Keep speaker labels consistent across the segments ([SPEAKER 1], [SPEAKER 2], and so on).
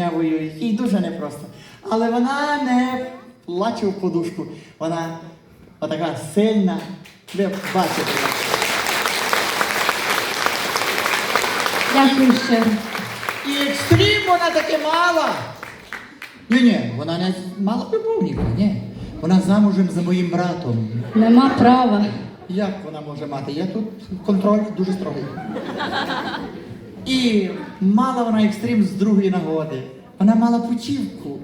[SPEAKER 1] дня воюють, їй дуже непросто. Але вона не плаче в подушку. Вона отака сильна. Ви бачите.
[SPEAKER 2] Дякую щиро.
[SPEAKER 1] І екстрім вона таки мала. Ні, ні, вона не мала любовника, ні. Вона замужем за моїм братом.
[SPEAKER 2] Нема права.
[SPEAKER 1] Як вона може мати? Я тут контроль дуже строгий. І мала вона екстрим з другої нагоди. Вона мала путівку.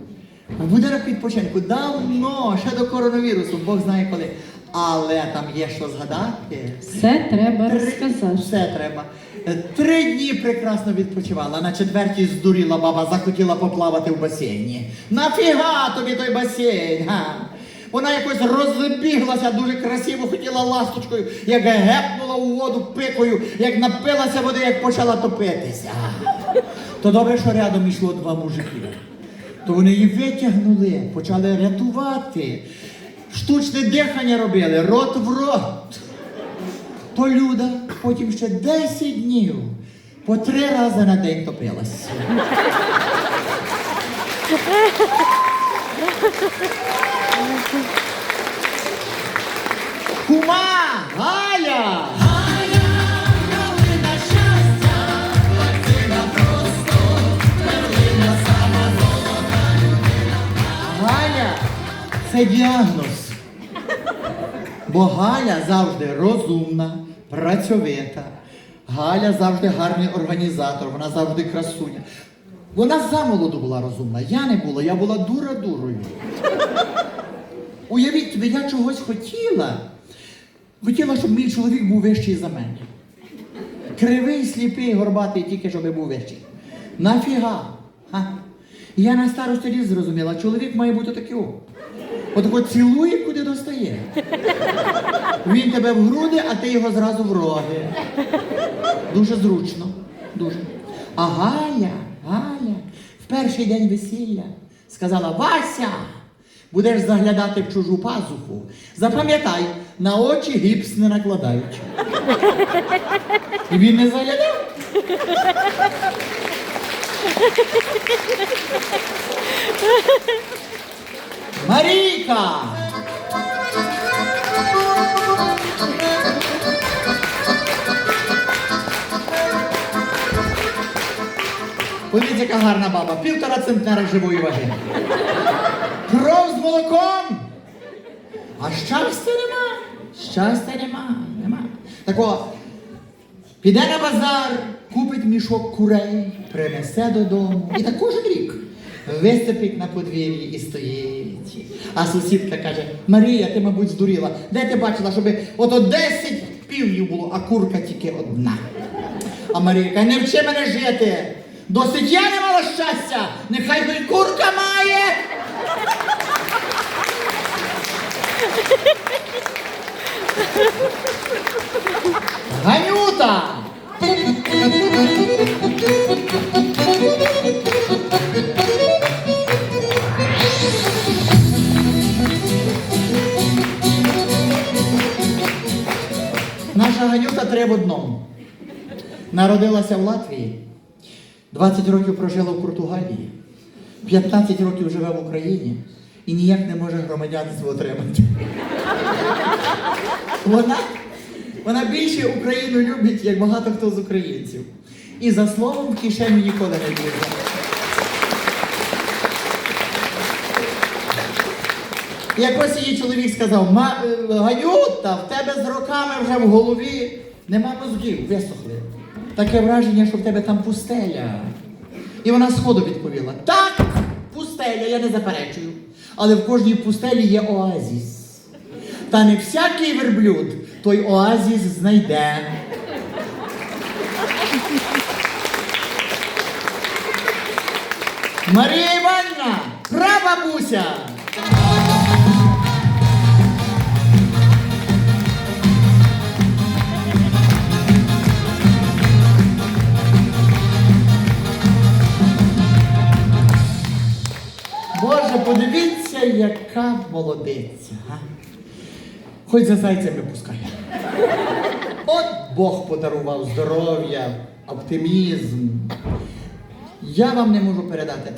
[SPEAKER 1] В будинок відпочинку давно, ще до коронавірусу, Бог знає коли. Але там є що згадати.
[SPEAKER 2] Все треба
[SPEAKER 1] Три-
[SPEAKER 2] розказати.
[SPEAKER 1] Все треба. Три дні прекрасно відпочивала. На четвертій здуріла баба, захотіла поплавати в басейні. Нафіга тобі той басейн? Га? Вона якось розбіглася дуже красиво, хотіла ласточкою, як гепнула у воду пикою, як напилася води, як почала топитися. То добре, що рядом йшло два мужики. То вони її витягнули, почали рятувати. Штучне дихання робили, рот в рот. То Люда потім ще 10 днів по три рази на день топилась. Кума! Галя! Галя це діагноз. Бо Галя завжди розумна, працьовита. Галя завжди гарний організатор, вона завжди красуня. Вона замолоду була розумна. Я не була, я була дура дурою. Уявіть собі, я чогось хотіла. Хотіла, щоб мій чоловік був вищий за мене. Кривий, сліпий, горбатий, тільки щоб був вищий. Нафіга? Ха? Я на старості літ зрозуміла, чоловік має бути такий. От от цілує, куди достає. Він тебе в груди, а ти його зразу в роги. Дуже зручно. Дуже. А Галя, Галя, в перший день весілля сказала: Вася, будеш заглядати в чужу пазуху. Запам'ятай, на очі гіпс не накладають. І він не заглядав. Марійка! Подивіться, яка гарна баба, півтора центнера живої ваги. Кров молоком. А щастя нема. Щастя нема. нема. Так о, піде на базар, купить мішок курей, принесе додому. І так кожен рік висипить на подвір'ї і стоїть. А сусідка каже: Марія, ти, мабуть, здуріла. Де ти бачила, щоб ото 10 півнів було, а курка тільки одна. А Марія каже, не вчи мене жити. Досить я не мала щастя, нехай би курка має. Ганюта три в одному. Народилася в Латвії, 20 років прожила в Португалії, 15 років живе в Україні і ніяк не може громадянство отримати. Вона, вона більше Україну любить, як багато хто з українців. І за словом в кишеню ніколи не лізе. Якось її чоловік сказав, «Ма- е, Ганюта, в тебе з роками вже в голові нема мозгів, висохли. Таке враження, що в тебе там пустеля. І вона сходу відповіла: так, пустеля, я не заперечую. Але в кожній пустелі є оазіс. Та не всякий верблюд той оазіс знайде. Марія Іванівна, права подивіться, яка молодиця. Хоч за зайцями пускай. От Бог подарував здоров'я, оптимізм. Я вам не можу передати.